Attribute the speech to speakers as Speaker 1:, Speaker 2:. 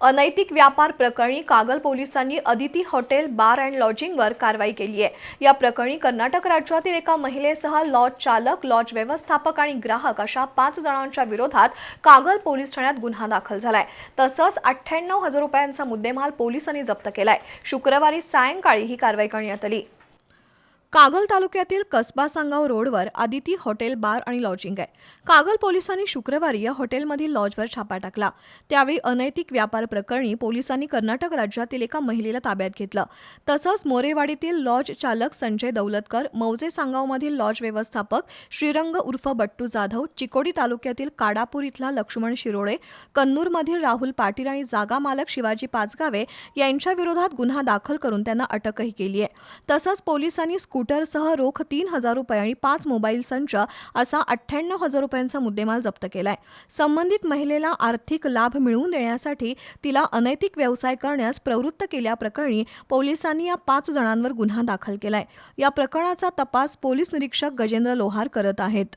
Speaker 1: अनैतिक व्यापार प्रकरणी कागल पोलिसांनी अदिती हॉटेल बार अँड लॉजिंगवर कारवाई केली आहे. या प्रकरणी कर्नाटक राज्यातील एका महिलेसह लॉज चालक लॉज व्यवस्थापक आणि ग्राहक अशा पाच जणांच्या विरोधात कागल पोलीस ठाण्यात गुन्हा दाखल झालाय. तसंच अठ्ठ्याण्णव हजार रुपयांचा मुद्देमाल पोलिसांनी जप्त केलाय. शुक्रवारी सायंकाळी ही कारवाई करण्यात आली. कागल तालुक्यातील कसबा सांगाव रोडवर आदिती हॉटेल बार आणि लॉजिंग आहे. कागल पोलिसांनी शुक्रवारी या हॉटेलमधील लॉजवर छापा टाकला. त्यावेळी अनैतिक व्यापार प्रकरणी पोलिसांनी कर्नाटक राज्यातील एका महिलेला ताब्यात घेतलं. तसंच मोरेवाडीतील लॉज चालक संजय दौलतकर मौजे सांगावमधील लॉज व्यवस्थापक श्रीरंग उर्फ बट्टू जाधव चिकोडी तालुक्यातील काडापूर इथला लक्ष्मण शिरोळे कन्नूरमधील राहुल पाटील आणि जागा मालक शिवाजी पाचगावे यांच्या विरोधात गुन्हा दाखल करून त्यांना अटकही केली आहे. तसंच पोलिसांनी स्कूटरसह रोख तीन हजार रुपये आणि पाच मोबाईल संच असा अठ्ठ्याण्णव हजार रुपयांचा मुद्देमाल जप्त केलाय. संबंधित महिलेला आर्थिक लाभ मिळवून देण्यासाठी तिला अनैतिक व्यवसाय करण्यास प्रवृत्त केल्याप्रकरणी पोलिसांनी या पाच जणांवर गुन्हा दाखल केलाय. या प्रकरणाचा तपास पोलीस निरीक्षक गजेंद्र लोहार करत आहेत.